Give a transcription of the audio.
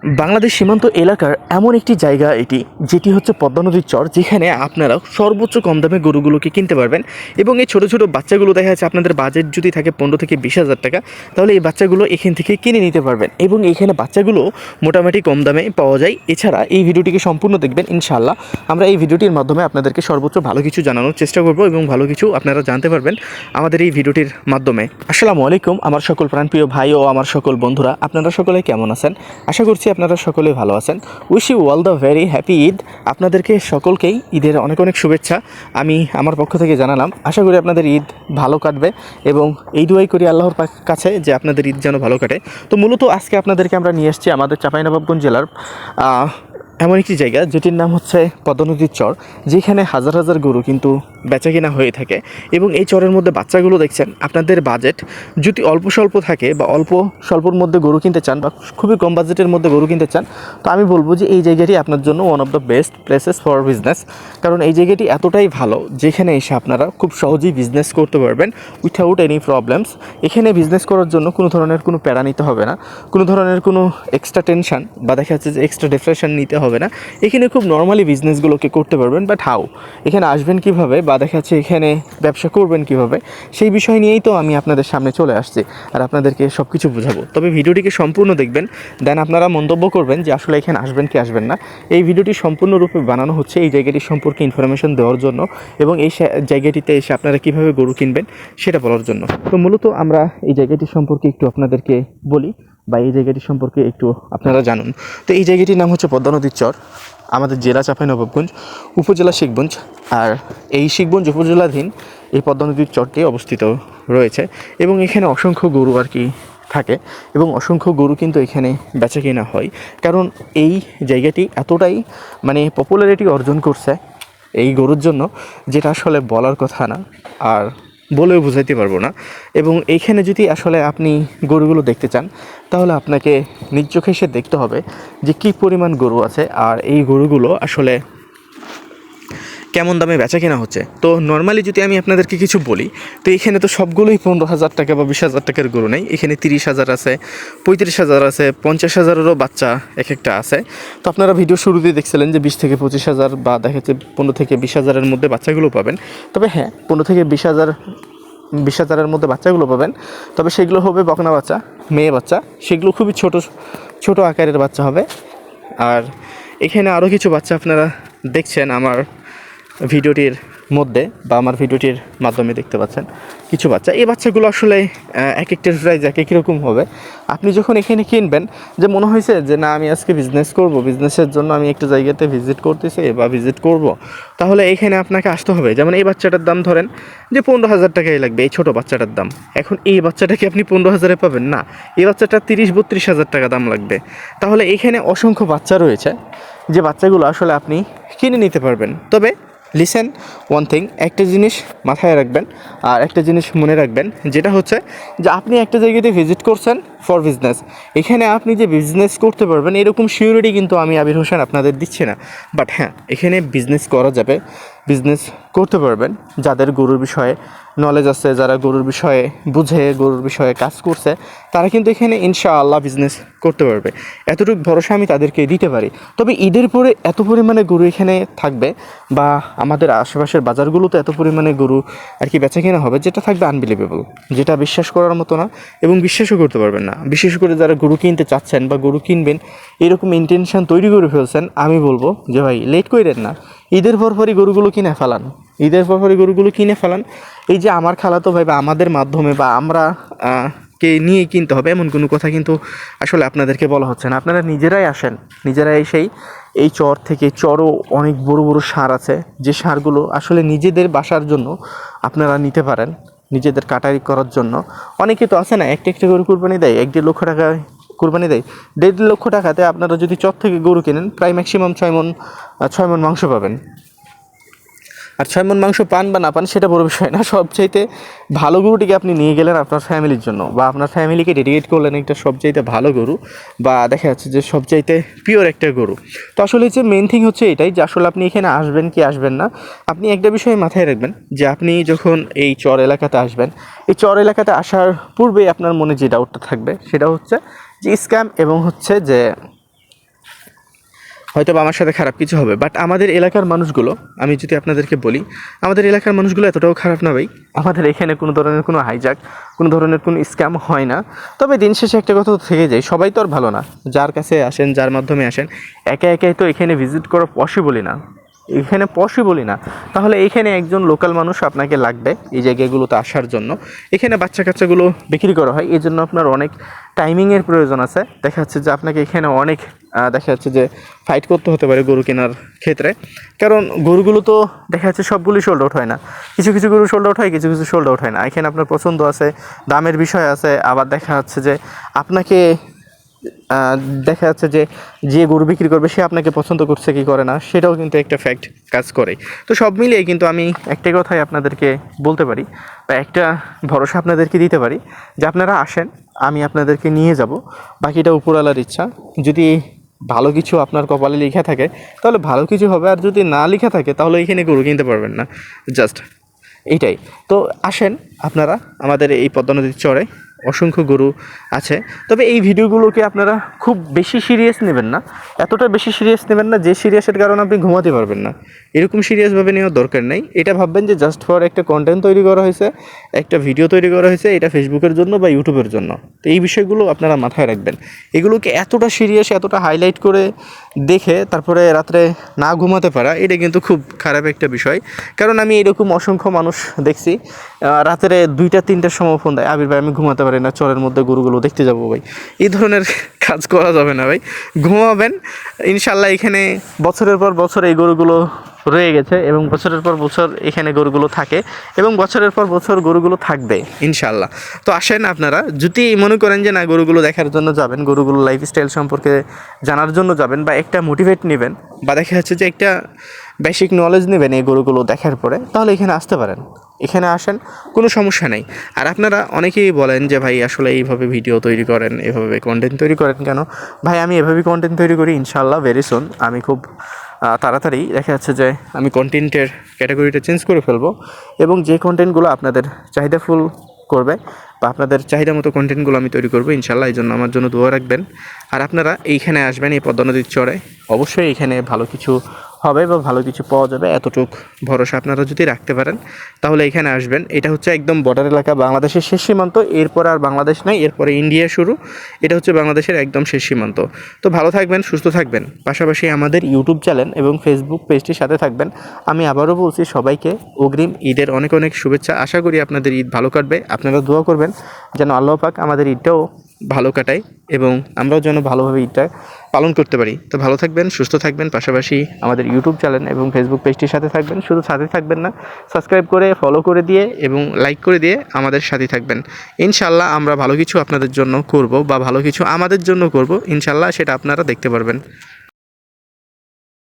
বাংলাদেশ সীমান্ত এলাকার এমন একটি জায়গা এটি, যেটি হচ্ছে পদ্মা নদীর চর, যেখানে আপনারা সর্বোচ্চ কম দামে গরুগুলোকে কিনতে পারবেন। এবং এই ছোটো ছোটো বাচ্চাগুলো দেখা যাচ্ছে আপনাদের বাজেট যদি থাকে পনেরো থেকে বিশ হাজার টাকা, তাহলে এই বাচ্চাগুলো এখান থেকে কিনে নিতে পারবেন। এবং এখানে বাচ্চাগুলো মোটামুটি কম দামে পাওয়া যায়। এছাড়া এই ভিডিওটিকে সম্পূর্ণ দেখবেন, ইনশাআল্লাহ। আমরা এই ভিডিওটির মাধ্যমে আপনাদেরকে সর্বোচ্চ ভালো কিছু জানানোর চেষ্টা করব এবং ভালো কিছু আপনারা জানতে পারবেন আমাদের এই ভিডিওটির মাধ্যমে। আসসালামু আলাইকুম, আমার সকল প্রাণপ্রিয় ভাই ও আমার সকল বন্ধুরা, আপনারা সকলে কেমন আছেন? আশা করছি আপনারা সকলে ভালো আছেন। Wish you all the very happy Eid আপনাদেরকে সকলকেই ঈদের অনেক অনেক শুভেচ্ছা। আমি আমার পক্ষ থেকে জানালাম, আশা করি আপনাদের ঈদ ভালো কাটবে এবং এই দুয়াই করি আল্লাহর কাছে যে আপনাদের ঈদ যেন ভালো কাটে। তো মূলত আজকে আপনাদেরকে আমরা নিয়ে এসেছি আমাদের চাঁপাইনবাবগঞ্জ জেলার এমন একটি জায়গা যেটির নাম হচ্ছে পদ্মনদীর চর, যেখানে হাজার হাজার গরু কিন্তু বেচা কেনা হয়ে থাকে এবং এই চরের মধ্যে বাচ্চাগুলো দেখছেন, আপনাদের বাজেট যদি অল্প স্বল্প থাকে বা অল্প স্বল্পর মধ্যে গরু কিনতে চান বা খুবই কম বাজেটের মধ্যে গরু কিনতে চান, তো আমি বলব যে এই জায়গাটি আপনার জন্য one of the best places for business কারণ এই জায়গাটি এতটাই ভালো, যেখানে এসে আপনারা খুব সহজেই বিজনেস করতে পারবেন উইথাউট এনি প্রবলেমস এখানে বিজনেস করার জন্য কোনো ধরনের কোনো প্যারা নিতে হবে না, কোনো ধরনের কোনো এক্সট্রা টেনশন বা দেখা যাচ্ছে যে এক্সট্রা ডিপ্রেশন নিতে হবে না। এখানে খুব নর্মালি বিজনেসগুলোকে করতে পারবেন বাট হাউ এখানে আসবেন কীভাবে বা দেখা যাচ্ছে এখানে ব্যবসা করবেন কীভাবে, সেই বিষয় নিয়েই তো আমি আপনাদের সামনে চলে আসছি আর আপনাদেরকে সব কিছু বোঝাবো। তবে ভিডিওটিকে সম্পূর্ণ দেখবেন দেন আপনারা মন্তব্য করবেন যে আসলে এখানে আসবেন কি আসবেন না। এই ভিডিওটি সম্পূর্ণরূপে বানানো হচ্ছে এই জায়গাটি সম্পর্কে ইনফরমেশন দেওয়ার জন্য এবং এই জায়গাটিতে এসে আপনারা কীভাবে গরু কিনবেন সেটা বলার জন্য। তো মূলত আমরা এই জায়গাটি সম্পর্কে একটু আপনাদেরকে বলি। বা এই জায়গাটি সম্পর্কে একটু আপনারা জানুন। তো এই জায়গাটির নাম হচ্ছে পদ্মা নদীর চর। আমাদের জেলা চাঁপাইনবাবগঞ্জ উপজেলা শিখগঞ্জ আর এই শিখগঞ্জ উপজেলাধীন এই পদ্মা নদীর চরটি অবস্থিত রয়েছে এবং এখানে অসংখ্য গরু আর কি থাকে এবং অসংখ্য গরু কিন্তু এখানে বেচা কেনা হয়। কারণ এই জায়গাটি এতটাই মানে পপুলারিটি অর্জন করছে এই গরুর জন্য যেটা আসলে বলার কথা না। আর বলেও বুঝাইতে পারব না। এবং এইখানে যদি আসলে আপনি গরুগুলো দেখতে চান, তাহলে আপনাকে নিজ চোখে এসে দেখতে হবে যে কী পরিমাণ গরু আছে, আর এই গরুগুলো আসলে কেমন দামে বেচা কেনা হচ্ছে? তো নর্মালি যদি আমি আপনাদেরকে কিছু বলি, তো এখানে তো সবগুলোই পনেরো হাজার টাকা বা বিশ হাজার টাকার গরু নেই। এখানে তিরিশ হাজার আছে, পঁয়ত্রিশ হাজার আছে, পঞ্চাশ হাজারেরও বাচ্চা এক একটা আছে। তো আপনারা ভিডিও শুরুতে দেখছিলেন যে বিশ থেকে পঁচিশ হাজার বা দেখা যাচ্ছে পনেরো থেকে বিশ হাজারের মধ্যে বাচ্চাগুলো পাবেন। তবে হ্যাঁ পনেরো থেকে বিশ হাজার, বিশ হাজারের মধ্যে বাচ্চাগুলো পাবেন। তবে সেগুলো হবে বকনা বাচ্চা, মেয়ে বাচ্চা। সেগুলো খুবই ছোট ছোট আকারের বাচ্চা হবে। আর এখানে আরও কিছু বাচ্চা আপনারা দেখছেন আমার ভিডিওটির মধ্যে বা আমার ভিডিওটির মাধ্যমে দেখতে পাচ্ছেন কিছু বাচ্চা। এই বাচ্চাগুলো আসলে এক একটার প্রাইস এক এক রকম হবে। আপনি যখন এখানে কিনবেন, যে মনে হয়েছে যে, না, আমি আজকে বিজনেস করব বিজনেসের জন্য আমি একটা জায়গাতে ভিজিট করতেছি বা ভিজিট করব। তাহলে এখানে আপনাকে আসতে হবে। যেমন এই বাচ্চাটার দাম ধরেন যে, পনেরো হাজার টাকাই লাগবে এই ছোটো বাচ্চাটার দাম। এখন এই বাচ্চাটাকে আপনি পনেরো হাজারে পাবেন। না, এই বাচ্চাটা তিরিশ বত্রিশ হাজার টাকা দাম লাগবে। তাহলে এখানে অসংখ্য বাচ্চা রয়েছে, যে বাচ্চাগুলো আসলে আপনি কিনে নিতে পারবেন। তবে লিসেন ওয়ান থিং একটা জিনিস মাথায় রাখবেন আর একটা জিনিস মনে রাখবেন, যেটা হচ্ছে যে আপনি একটা জায়গাতে ভিজিট করছেন ফর বিজনেস এখানে আপনি যে বিজনেস করতে পারবেন, এরকম সিউরিটি কিন্তু আমি আবির হোসেন আপনাদের দিচ্ছি না। বাট হ্যাঁ এখানে বিজনেস করা যাবে। বিজনেস করতে পারবেন। যাদের গরুর বিষয়ে নলেজ আছে, যারা গরুর বিষয়ে বুঝে, গরুর বিষয়ে কাজ করছে, তারা কিন্তু এখানে ইনশাআল্লাহ বিজনেস করতে পারবে। এতটুকু ভরসা আমি তাদেরকে দিতে পারি। তবে ঈদের পরে এত পরিমাণে গরু এখানে থাকবে বা আমাদের আশেপাশের বাজারগুলোতে এত পরিমাণে গরু আর কি বেচা কেনা হবে, যেটা থাকবে আনবিলিভেবল যেটা বিশ্বাস করার মতো না এবং বিশ্বাসও করতে পারবেন না। বিশেষ করে যারা গরু কিনতে চাচ্ছেন বা গরু কিনবেন, এরকম ইন্টেনশন তৈরি করে ফেলছেন, আমি বলব যে ভাই লেট করে করেন না। ঈদের পর পরপরই গরুগুলো কিনে ফেলান। ঈদের পর পরপরই গরুগুলো কিনে ফেলান। এই যে আমার খালাতো ভাই বা আমাদের মাধ্যমে বা আমরা কে নিয়ে কিনতে হবে এমন কোনো কথা কিন্তু আসলে আপনাদেরকে বলা হচ্ছে না। আপনারা নিজেরাই আসেন, নিজেরাই এসেই এই চর থেকে চরও অনেক বড় বড় সার আছে। যে সারগুলো আসলে নিজেদের বাসার জন্য আপনারা নিতে পারেন, নিজেদের কাটারি করার জন্য। অনেকে তো আছে না, একটা একটা গরু কুরবানি দেয়, এক দেড় লক্ষ টাকা কুরবানি দেয়। দেড় লক্ষ টাকাতে আপনারা যদি চর থেকে গরু কেনেন, প্রায় ম্যাক্সিমাম ছয় মন ছয় মন মাংস পাবেন। আর ছয় মন মাংস পান বা না পান, সেটা বড় বিষয় না। সবচাইতে ভালো গরুটিকে আপনি নিয়ে গেলেন আপনার ফ্যামিলির জন্য, বা আপনার ফ্যামিলিকে ডেডিকেট করলেন একটা সবচাইতে ভালো গরু, বা দেখা যাচ্ছে যে সবচাইতে পিওর একটা গরু। তো আসলে যে মেন থিং হচ্ছে এটাই যে আসলে আপনি এখানে আসবেন কি আসবেন না। আপনি একটা বিষয় মাথায় রাখবেন যে আপনি যখন এই চর এলাকাতে আসবেন, এই চর এলাকাতে আসার পূর্বেই আপনার মনে যে ডাউটটা থাকবে, সেটা হচ্ছে যে স্ক্যাম এবং হচ্ছে যে হয়তো আমার সাথে খারাপ কিছু হবে বাট আমাদের এলাকার মানুষগুলো, আমি যদি আপনাদেরকে বলি, আমাদের এলাকার মানুষগুলো এতটাও খারাপ না ভাই। আমাদের এখানে কোনো ধরনের কোনো হাইজাক কোনো ধরনের কোনো স্ক্যাম হয় না। তবে দিন শেষে একটা কথা থেকে যায়, সবাই তো আর ভালো না। যার কাছে আসেন, যার মাধ্যমে আসেন, একে একে তো এখানে ভিজিট করা পসিবলই না। এখানে পসিবলই না। তাহলে এখানে একজন লোকাল মানুষ আপনাকে লাগবে এই জায়গাগুলোতে আসার জন্য। এখানে বাচ্চা কাচ্চাগুলো বিক্রি করা হয়। এই জন্য আপনার অনেক টাইমিংয়ের প্রয়োজন আছে। দেখা যাচ্ছে যে আপনাকে এখানে অনেক দেখা যাচ্ছে যে ফাইট করতে হতে পারে গরু কেনার ক্ষেত্রে। কারণ গরুগুলো তো দেখা যাচ্ছে সবগুলি সোল্ড আউট হয় না। কিছু কিছু গরু সোল্ড আউট হয়, কিছু কিছু সোল্ড আউট হয় না। এখানে আপনার পছন্দ আছে, দামের বিষয় আছে। আবার দেখা যাচ্ছে যে আপনাকে দেখা যাচ্ছে যে যে গরু বিক্রি করবে, সে আপনাকে পছন্দ করছে, কি করে না, সেটাও কিন্তু একটা ফ্যাক্ট কাজ করে। তো সব মিলিয়ে কিন্তু আমি একটাই কথাই আপনাদেরকে বলতে পারি বা একটা ভরসা আপনাদেরকে দিতে পারি যে আপনারা আসেন, আমি আপনাদেরকে নিয়ে যাব। বাকিটা উপরওয়ালার ইচ্ছা। যদি ভালো কিছু আপনার কপালে লেখা থাকে, তাহলে ভালো কিছু হবে। আর যদি না লেখা থাকে, তাহলে এখানে গরু কিনতে পারবেন না। জাস্ট এইটাই তো আসেন আপনারা আমাদের এই পদ্মা নদীর চরে। অসংখ্য গরু আছে। তবে এই ভিডিওগুলোকে আপনারা খুব বেশি সিরিয়াস নেবেন না। এতটা বেশি সিরিয়াস নেবেন না যে সিরিয়াসের কারণে আপনি ঘুমাতে পারবেন না। এরকম সিরিয়াসভাবে নেওয়ার দরকার নেই। এটা ভাববেন যে জাস্ট ফর একটা কন্টেন্ট তৈরি করা হয়েছে, একটা ভিডিও তৈরি করা হয়েছে, এটা ফেসবুকের জন্য বা ইউটিউবের জন্য। তো এই বিষয়গুলো আপনারা মাথায় রাখবেন। এগুলোকে এতটা সিরিয়াস এতটা হাইলাইট করে দেখে তারপরে রাত্রে না ঘুমাতে পারা, এটা কিন্তু খুব খারাপ একটা বিষয়। কারণ আমি এরকম অসংখ্য মানুষ দেখছি রাতের দুইটা তিনটার সময় ফোন দেয়, আবির ভাই, আমি ঘুমাতে পারি না, চরের মধ্যে গরুগুলো দেখতে যাব ভাই। এই ধরনের কাজ করা যাবে না ভাই। ঘুমাবেন, ইনশাল্লাহ এখানে বছরের পর বছর এই গরুগুলো রয়ে গেছে এবং বছরের পর বছর এখানে গরুগুলো থাকে এবং বছরের পর বছর গরুগুলো থাকবে ইনশাল্লাহ তো আসেন আপনারা, যদি মনে করেন যে না, গরুগুলো দেখার জন্য যাবেন, গরুগুলো লাইফস্টাইল সম্পর্কে জানার জন্য যাবেন বা একটা মোটিভেট নেবেন বা দেখা যাচ্ছে যে একটা বেসিক নলেজ নেবেন এই গরুগুলো দেখার পরে, তাহলে এখানে আসতে পারেন। এখানে আসেন, কোনো সমস্যা নেই। আর আপনারা অনেকেই বলেন যে, ভাই, আসলে এইভাবে ভিডিও তৈরি করেন, এভাবে কন্টেন্ট তৈরি করেন কেন? ভাই, আমি এভাবেই কন্টেন্ট তৈরি করি ইনশাল্লাহ ভেরি সুন আমি খুব তাড়াতাড়ি দেখা যাচ্ছে যে আমি কন্টেন্টের ক্যাটাগরিটা চেঞ্জ করে ফেলব এবং যে কন্টেন্টগুলো আপনাদের চাহিদাফুল করবে বা আপনাদের চাহিদা মতো কন্টেন্টগুলো আমি তৈরি করব ইনশাল্লাহ এই জন্য আমার জন্য দোয়া রাখবেন। আর আপনারা এইখানে আসবেন, এই পদ্মনদীর চরে। অবশ্যই এখানে ভালো কিছু হবে বা ভালো কিছু পাওয়া যাবে, এতটুক ভরসা আপনারা যদি রাখতে পারেন, তাহলে এখানে আসবেন। এটা হচ্ছে একদম বর্ডার এলাকা, বাংলাদেশের শেষ সীমান্ত। এরপর আর বাংলাদেশ নাই, এরপরে ইন্ডিয়া শুরু। এটা হচ্ছে বাংলাদেশের একদম শেষ সীমান্ত। তো ভালো থাকবেন, সুস্থ থাকবেন। পাশাপাশি আমাদের ইউটিউব চ্যানেল এবং ফেসবুক পেজটির সাথে থাকবেন। আমি আবারও বলছি, সবাইকে অগ্রিম ঈদের অনেক অনেক শুভেচ্ছা। আশা করি আপনাদের ঈদ ভালো কাটবে। আপনারা দোয়া করবেন যেন আল্লাহ পাক আমাদের ঈদটাও ভালো কাটায় এবং আমরাও যেন ভালোভাবে ঈদটা পালন করতে পারি। তো ভালো থাকবেন, সুস্থ থাকবেন, পাশাপাশি আমাদের ইউটিউব চ্যানেল এবং ফেসবুক পেজটির সাথে থাকবেন। শুধু সাথে থাকবেন না সাবস্ক্রাইব করে ফলো করে দিয়ে এবং লাইক করে দিয়ে আমাদের সাথে থাকবেন। ইনশাল্লাহ আমরা ভালো কিছু আপনাদের জন্য করব বা ভালো কিছু আমাদের জন্য করব। ইনশাল্লাহ সেটা আপনারা দেখতে পারবেন।